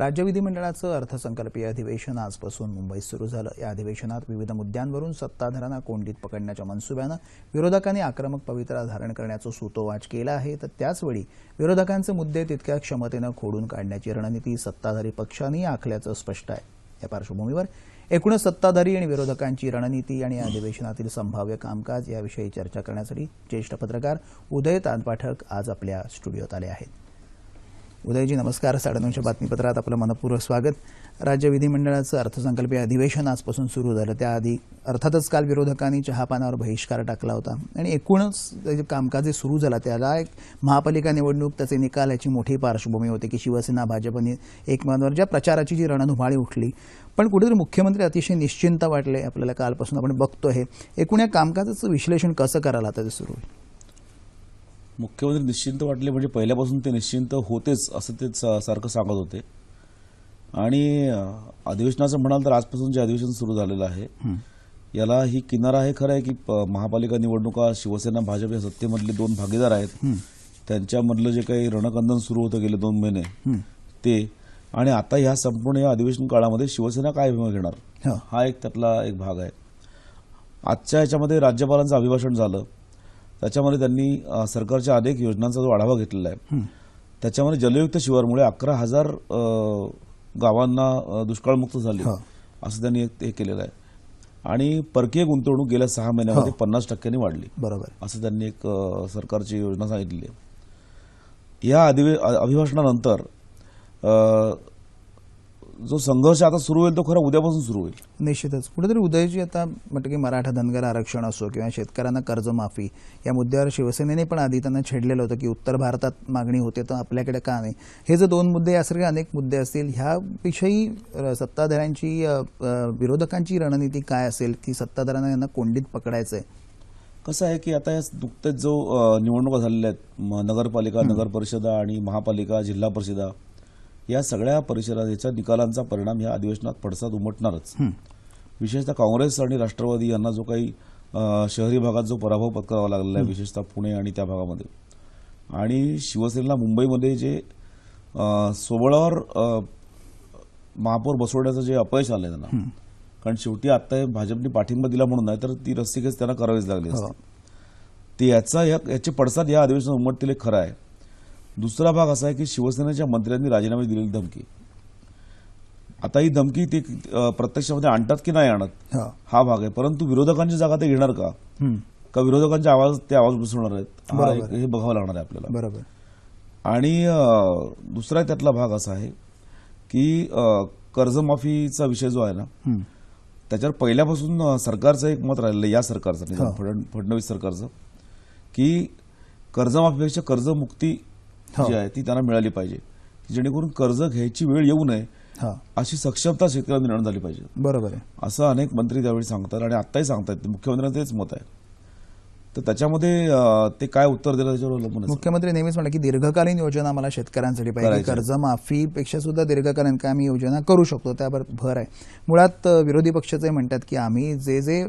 राज्य विधिमंडळाचं अर्थसंकल्पीय अधिवेशन आजपासून मुंबईत सुरू झालं. या अधिवेशनात विविध मुद्द्यांवरून सत्ताधाऱ्यांना कोंडीत पकडण्याच्या मनसुब्यानं विरोधकांनी आक्रमक पवित्रा धारण करण्याचं सूतोवाच केला आहे. तर त्याचवेळी विरोधकांचे मुद्दे तितक्या क्षमतेनं खोडून काढण्याची रणनीती सत्ताधारी पक्षांनी आखल्याचं स्पष्ट आहे. या पार्श्वभूमीवर एकूणच सत्ताधारी आणि विरोधकांची रणनीती आणि अधिवेशनातील संभाव्य कामकाज याविषयी चर्चा करण्यासाठी ज्येष्ठ पत्रकार उदय तानपाठक आज आपल्या स्टुडिओत आले आहेत. उदयजी नमस्कार. साडेनऊच्या बातमीपत्रात आपलं मनपूर्वक स्वागत. राज्य विधिमंडळाचं अर्थसंकल्पीय अधिवेशन आजपासून सुरू झालं. त्याआधी अर्थातच काल विरोधकांनी चहापानावर बहिष्कार टाकला होता. आणि एकूणच त्याचे जे कामकाज जे सुरू झाला त्याला एक महापालिका निवडणूक त्याचे निकाल याची मोठी पार्श्वभूमी होती की शिवसेना भाजपने एकमेकांवर ज्या प्रचाराची जी रणधुमाळी उठली पण कुठेतरी मुख्यमंत्री अतिशय निश्चिंत वाटले आपल्याला कालपासून आपण बघतो हे एकूण या कामकाजाचं विश्लेषण कसं करायला आता ते सुरू होईल? मुख्यमंत्री निश्चिंत वाटले म्हणजे पहिल्यापासून ते निश्चिंत होतेच असं ते सारखं सांगत होते. आणि अधिवेशनाचं म्हणाल तर आजपासून जे अधिवेशन सुरू झालेलं आहे याला ही किनारा आहे खरं आहे की महापालिका निवडणुका शिवसेना भाजप या सत्तेमधले दोन भागीदार आहेत. त्यांच्यामधलं जे काही रणकंदन सुरू होतं गेले दोन महिने ते. आणि आता ह्या संपूर्ण या अधिवेशन काळामध्ये शिवसेना काय भूमिका घेणार? हो. हा एक त्यातला एक भाग आहे. आजच्या याच्यामध्ये राज्यपालांचं अभिभाषण झालं. त्याच्यामध्ये त्यांनी सरकारच्या अनेक योजनांचा जो आढावा घेतलेला आहे. त्याच्यामध्ये जलयुक्त शिवारमुळे अकरा हजार गावांना दुष्काळमुक्त झाले. असं त्यांनी एक- हे केलेलं आहे. आणि परकीय गुंतवणूक गेल्या सहा महिन्यामध्ये पन्नास टक्क्यांनी वाढली. बरोबर. असं त्यांनी एक सरकारची योजना सांगितलेली आहे. या अधिवे अभिभाषणानंतर जो संघर्ष आता सुरू होईल तो खरा उद्यापासून सुरू होईल. निश्चितच. कुठेतरी उदयजी आता म्हटलं की मराठा धनगर आरक्षण असो किंवा शेतकऱ्यांना कर्जमाफी या मुद्द्यावर शिवसेनेने पण आधी त्यांना छेडलेलं होतं की उत्तर भारतात मागणी होते तर आपल्याकडे का नाही? हे जे दोन मुद्दे यासारखे अनेक मुद्दे असतील ह्याविषयी सत्ताधाऱ्यांची विरोधकांची रणनीती काय असेल की सत्ताधाऱ्यांना यांना कोंडीत पकडायचं आहे कसं आहे की आता या नुकतेच जो निवडणुका झालेल्या आहेत नगरपालिका नगर परिषदा आणि महापालिका जिल्हा परिषदा या सगळ्या परिषदा याच्या निकालांचा परिणाम या अधिवेशनात पडसाद उमटणारच. विशेषतः काँग्रेस आणि राष्ट्रवादी यांना जो काही शहरी भागात जो पराभव पत्करावा लागलेला आहे विशेषतः पुणे आणि त्या भागामध्ये. आणि शिवसेनेला मुंबईमध्ये जे सोबळावर महापौर बसवण्याचं जे अपयश आलंय त्यांना. कारण शेवटी आता हे भाजपने पाठिंबा दिला म्हणून नाही तर ती रस्सीखेच त्यांना करावीच लागली असते. ते याचा याचे पडसाद या अधिवेशनात उमटतील हे खरं आहे. दुसरा भाग असा आहे की शिवसेनेच्या मंत्र्यांनी राजीनामे दिलेली धमकी आता ही धमकी ते प्रत्यक्षामध्ये आणतात की नाही आणत हो. भाग आहे परंतु विरोधकांची जागा ते घेणार का. का विरोधकांचे आवाज ते आवाज बसवणार आहेत हा बघावं लागणार आहे आपल्याला बरोबर आणि दुसरा त्यातला भाग असा आहे की कर्जमाफीचा विषय जो आहे ना. त्याच्यावर पहिल्यापासून सरकारचं एक मत राहिलेलं या सरकारचं फडणवीस सरकारचं की कर्जमाफीपेक्षा कर्जमुक्ती. जी आहे ती त्यांना मिळाली पाहिजे. जेणेकरून कर्ज घ्यायची वेळ येऊ नये हा. अशी सक्षमता शेतकऱ्यांना निर्माण झाली पाहिजे. बरोबर आहे. असं अनेक मंत्री त्यावेळी सांगतात आणि आत्ताही सांगतात. मुख्यमंत्र्यांचं तेच मत आहे. तर त्याच्यामध्ये ते काय उत्तर दिलं त्याच्यावर अवलंबून. मुख्यमंत्री नेहमीच म्हणा की दीर्घकालीन योजना मला शेतकऱ्यांसाठी पाहिजे. कर्जमाफीपेक्षा सुद्धा दीर्घकालीन काय आम्ही योजना करू शकतो त्यावर भर आहे. मुळात विरोधी पक्षाचे म्हणतात की आम्ही जे जे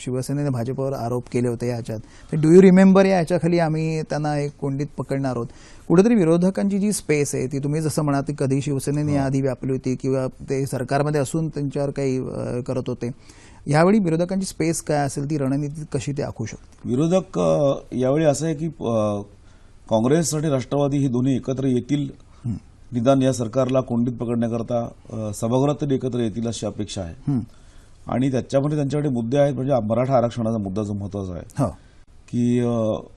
शिवसेनेने भाजपवर आरोप केले होते याच्यात ते डू यू रिमेंबर या याच्याखाली आम्ही त्यांना एक कोंडीत पकडणार आहोत. कुठेतरी विरोधकांची जी स्पेस आहे ती तुम्ही जसं म्हणाल ती कधी शिवसेनेने याआधी व्यापली होती किंवा ते सरकारमध्ये असून त्यांच्यावर काही करत होते. यावेळी विरोधकांची स्पेस काय असेल ती रणनीती कशी ते आखू शकते विरोधक यावेळी असं आहे की काँग्रेस आणि राष्ट्रवादी ही दोन्ही एकत्र येतील. निदान या सरकारला कोंडीत पकडण्याकरता सभागृहात तरी एकत्र येतील अशी अपेक्षा आहे. आणि त्याच्यामध्ये त्यांच्याकडे मुद्दे आहेत म्हणजे मराठा आरक्षणाचा मुद्दा जो महत्त्वाचा आहे. हो. की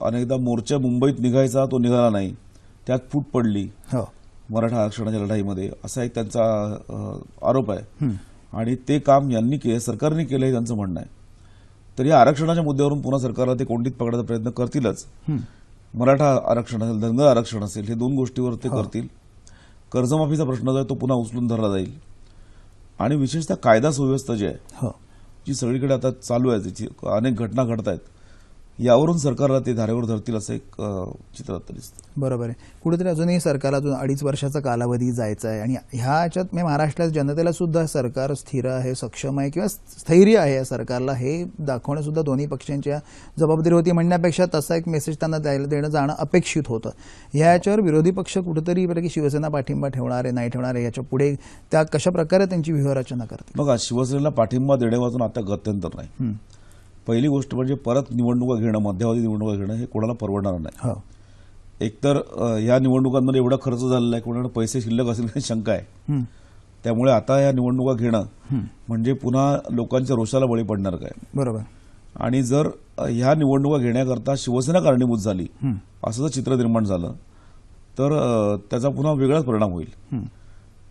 अनेकदा मोर्चा मुंबईत निघायचा तो निघाला नाही. त्यात फूट पडली. हो. मराठा आरक्षणाच्या लढाईमध्ये. असा एक त्यांचा आरोप आहे. आणि ते काम यांनी केलं सरकारने केलं हे त्यांचं म्हणणं आहे. तर या आरक्षणाच्या मुद्द्यावरून पुन्हा सरकारला ते कोंडीत पकडायचा प्रयत्न करतीलच. मराठा आरक्षण असेल धनगर आरक्षण असेल हे दोन गोष्टीवर ते करतील. कर्जमाफीचा प्रश्न जो आहे तो पुन्हा उचलून धरला जाईल. आणि विशेषतः कायदा सुव्यवस्था जी आहे जी सगळीकडे आता चालू आहे त्याची अनेक घटना घडत आहेत यावरून सरकारला ते धारेवर धरतील असं एक अ, चित्र आता दिसतं. बरोबर आहे. कुठेतरी अजूनही सरकारला अजून अडीच वर्षाचा कालावधी जायचा आहे आणि ह्याच्यात म्हणजे महाराष्ट्रात जनतेला सुद्धा सरकार स्थिर आहे सक्षम आहे किंवा स्थैर्य आहे या सरकारला हे दाखवणं सुद्धा दोन्ही पक्षांच्या जबाबदारी होती. म्हणण्यापेक्षा तसा एक मेसेज त्यांना द्यायला देणं जाणं अपेक्षित होतं. ह्याच्यावर विरोधी पक्ष कुठेतरी बरं की शिवसेना पाठिंबा ठेवणार आहे नाही ठेवणार आहे याच्यापुढे त्या कशा प्रकारे त्यांची व्यूहरचना करते बघा शिवसेनेला पाठिंबा देण्यापासून आता गत्यंतर नाही. पहिली गोष्ट म्हणजे परत निवडणुका घेणं मध्यावधी निवडणुका घेणं हे कोणाला परवडणार नाही. हो. एकतर या निवडणुकांमध्ये एवढा खर्च झालेला आहे कोणाकडे पैसे शिल्लक असेल ही शंका आहे. त्यामुळे आता या निवडणुका घेणं म्हणजे पुन्हा लोकांच्या रोषाला बळी पडणार काय? बरोबर. आणि जर ह्या निवडणुका घेण्याकरता शिवसेना कारणीभूत झाली. असं जर चित्र निर्माण झालं तर त्याचा पुन्हा वेगळाच परिणाम होईल.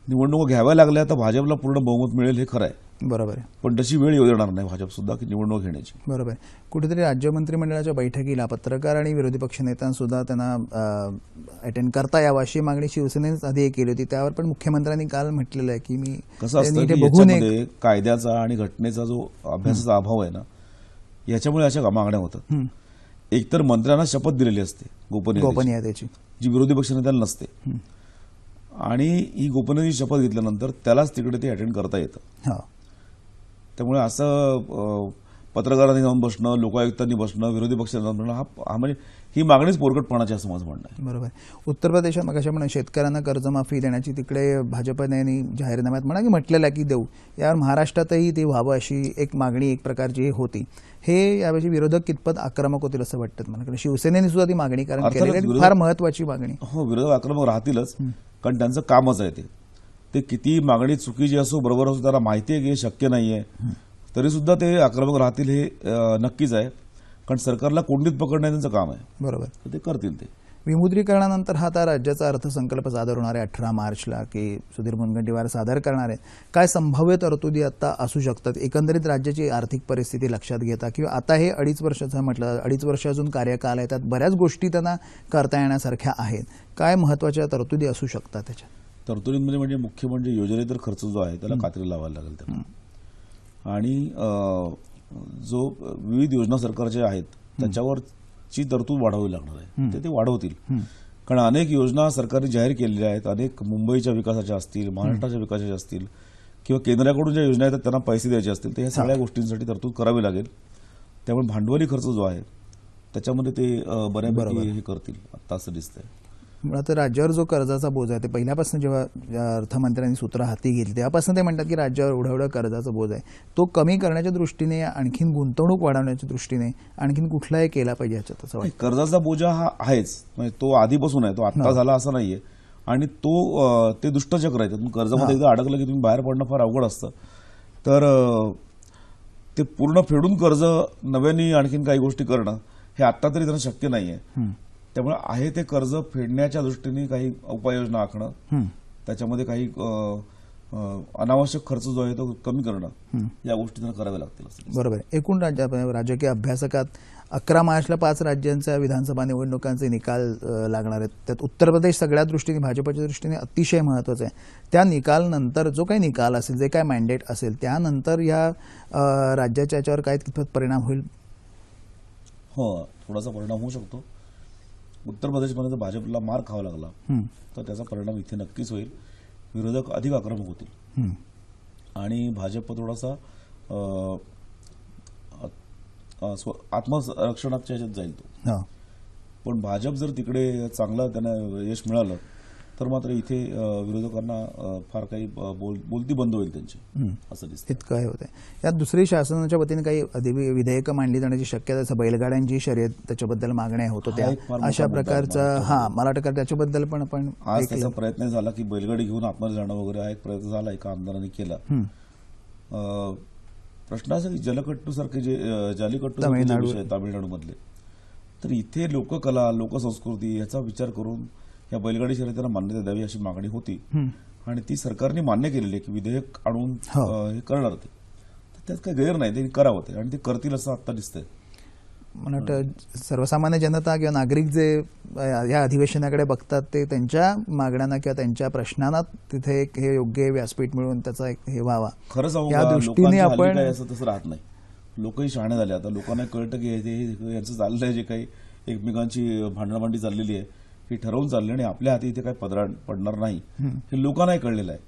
निवडणुका घ्याव्या लागल्या तर भाजपला पूर्ण बहुमत मिळेल हे खरं आहे. बरोबर आहे. पण तशी वेळ येऊ देणार नाही भाजप सुद्धा की निवडणूक घेण्याची. बरोबर आहे. कुठेतरी राज्य मंत्रिमंडळाच्या बैठकीला पत्रकार आणि विरोधी पक्षनेत्यांसुद्धा त्यांना अटेंड करता यावं अशी मागणी शिवसेनेनेच आधी केली होती. त्यावर पण मुख्यमंत्र्यांनी काल म्हटलेलं आहे की मी कसं असतं बघून कायद्याचा आणि घटनेचा जो अभ्यासाचा अभाव आहे ना याच्यामुळे अशा मागण्या होतात. एकतर मंत्र्यांना शपथ दिलेली असते गोपनीय गोपनीयतेची. जी विरोधी पक्षनेत्याला नसते. हं. आणि ही गोपनीय शपथ घेतल्यानंतर त्यालाच तिकडे ते अटेंड करता येतं. हो. त्यामुळे असं पत्रकारांनी जाऊन बसणं लोकायुक्तांनी बसणं विरोधी पक्षांनी जाऊन बसणं हा म्हणजे ही मागणीच पोरकटपणाची असं माझं म्हणणं आहे. बरोबर. उत्तर प्रदेशात मग म्हणा शेतकऱ्यांना कर्जमाफी देण्याची तिकडे भाजपने जाहीरनाम्यात म्हणा की म्हटलेलं आहे की देऊ. यावर महाराष्ट्रातही ते व्हावं अशी एक मागणी एक प्रकारची होती. हे यावेळी विरोधक कितपत आक्रमक होतील असं वाटतं मला कारण शिवसेनेने सुद्धा ती मागणी कारण फार महत्वाची मागणी. हो विरोधक आक्रमक राहतीलच कारण त्यांचं कामच आहे ते. ते किती मागणी चुकीची असो बरोबर असो त्यांना माहिती आहे की हे शक्य नाहीये. तरी सुद्धा ते आक्रमक राहतील हे नक्कीच आहे. कारण सरकारला कोंडीत पकडणं त्यांचं काम आहे. बरोबर. ते करतील ते. विमुद्रीकरणानंतर हा आता राज्याचा अर्थसंकल्प सादर होणार आहे. अठरा मार्चला की सुधीर मुनगंटीवार सादर करणार आहेत काय संभाव्य तरतुदी आता असू शकतात? एकंदरीत राज्याची आर्थिक परिस्थिती लक्षात घेता किंवा आता हे अडीच वर्षाचं म्हटलं अडीच वर्ष अजून कार्यकाल आहे त्यात बऱ्याच गोष्टी त्यांना करता येण्यासारख्या आहेत. काय महत्त्वाच्या तरतुदी असू शकतात त्याच्यात? तरतुदींमध्ये म्हणजे मुख्य म्हणजे योजनेतर खर्च जो आहे त्याला कात्री लावायला लागेल त्याला. आणि जो विविध योजना सरकारच्या आहेत त्याच्यावरची तरतूद वाढवावी लागणार आहे. ते ते वाढवतील. कारण अनेक योजना सरकारने जाहीर केलेल्या आहेत. अनेक मुंबईच्या विकासाच्या असतील महाराष्ट्राच्या विकासाच्या असतील किंवा केंद्राकडून ज्या योजना येतात त्यांना पैसे द्यायचे असतील तर ह्या सगळ्या गोष्टींसाठी तरतूद करावी लागेल. त्यामुळे भांडवली खर्च जो आहे त्याच्यामध्ये ते बऱ्यापैकी हे करतील. आता असं दिसतंय. मुळात राज्यावर जो कर्जाचा बोज आहे ते पहिल्यापासून जेव्हा अर्थमंत्र्यांनी सूत्र हाती घेतली तेव्हापासून ते म्हणतात की राज्यावर एवढा एवढा कर्जाचा बोज आहे. तो कमी करण्याच्या दृष्टीने आणखीन गुंतवणूक वाढवण्याच्या दृष्टीने आणखीन कुठलाही केला पाहिजे याच्यात असं वाटतं. कर्जाचा बोजा हा आहेच. म्हणजे तो आधीपासून आहे तो आता झाला असं नाहीये. आणि तो ते दुष्टचक्र आहे. त्यातून कर्जामध्ये एकदा अडकलं की तुम्ही बाहेर पडणं फार अवघड असतं. तर ते पूर्ण फेडून कर्ज नव्याने आणखीन काही गोष्टी करणं हे आत्ता तरी त्यांना शक्य नाहीये. हं. त्यामुळे आहे ते कर्ज फेडण्याच्या दृष्टीने काही उपाययोजना आखणं. त्याच्यामध्ये काही अनावश्यक खर्च जो आहे तो कमी करणं. या गोष्टी त्यांना कराव्या लागतील. बरोबर आहे. एकूण राज्य राजकीय अभ्यासकात अकरा मार्चला पाच राज्यांच्या विधानसभा निवडणुकांचे निकाल लागणार आहेत. त्यात उत्तर प्रदेश सगळ्या दृष्टीने भाजपच्या दृष्टीने अतिशय महत्वाचं आहे. त्या निकाल नंतर जो काही निकाल असेल जे काय मॅन्डेट असेल त्यानंतर या राज्याच्या याच्यावर काय कितपत परिणाम होईल? हो थोडासा परिणाम होऊ शकतो. उत्तर प्रदेशमध्ये जर भाजपला मार खावा लागला. तर त्याचा परिणाम इथे नक्कीच होईल विरोधक अधिक आक्रमक होतील. आणि भाजप थोडासा आत्मरक्षणाच्या ह्याच्यात जाईल तो. पण भाजप जर तिकडे चांगला त्यांना यश मिळालं तर मात्र इथे विरोधकांना फार काही बोल बोलती बंद होईल त्यांची. असं दिसतं इतकं हे होतंय यात दुसरी शासनाच्या वतीने काही विधेयकं मांडली जाण्याची शक्यता. जसं बैलगाड्यांची शर्यत त्याच्याबद्दल मागण्या होत होत्या अशा प्रकारचा हा मला वाटतं त्याच्याबद्दल पण आपण आज. त्याचा प्रयत्न झाला की बैलगाडी घेऊन आतमध्ये जाणं वगैरे हा एक प्रयत्न झाला एका आमदारांनी केला. अ, प्रश्न असा की जलकट्टू सारखे जे जालीकट्टू तामिळनाडू. तामिळनाडूमधले तर इथे लोककला लोकसंस्कृती याचा विचार करून या बैलगाडी शर्यतीला मान्यता द्यावी अशी मागणी होती. आणि ती सरकारने मान्य केलेली आहे की विधेयक आणून हो. हे करणार ते. त्यात काही गैर नाही ते करावं ते. आणि ते करतील असं आता दिसतंय. मला वाटतं सर्वसामान्य जनता किंवा नागरिक जे या अधिवेशनाकडे बघतात ते त्यांच्या मागण्यांना किंवा त्यांच्या प्रश्नांना तिथे एक हे योग्य व्यासपीठ मिळून त्याचा एक हे व्हावा. खरं सांगू या दृष्टीने आपण असं तसं राहत नाही. लोकही शहाणे झाले. आता लोकांना कळतं की यांचं चाललंय जे काही. एकमेकांची भांडणाभांडी चाललेली आहे. ही ठरवून चालली आणि आपल्या हाती इथे काही पदरा पडणार नाही हे लोकांनाही कळलेलं आहे.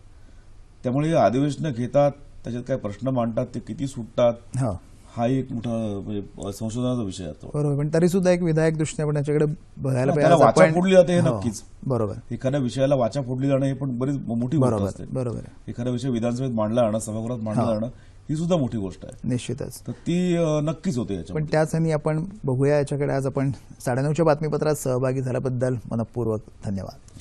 त्यामुळे अधिवेशनं घेतात त्याच्यात काय प्रश्न मांडतात ते किती सुटतात हो. एक मोठा म्हणजे संशोधनाचा विषय आहे तो बरोबर पण तरी सुद्धा एक विधायक दृष्टीने आपण याच्याकडे बघायला पाहिजे. वाचा फोडली जाते हे हो, नक्कीच. बरोबर. एखाद्या विषयाला वाचा फोडली जाणं हे पण बरीच मोठी बरोबर असते. बरोबर. एखादा विषय विधानसभेत मांडला जाणं सभागृहात मांडला जाणं ही सुद्धा मोठी गोष्ट आहे. निश्चितच. तर ती नक्कीच होते पण त्याच आणि आपण बघूया याच्याकडे आज आपण साडेनऊच्या बातमीपत्रात सहभागी झाल्याबद्दल मनपूर्वक धन्यवाद.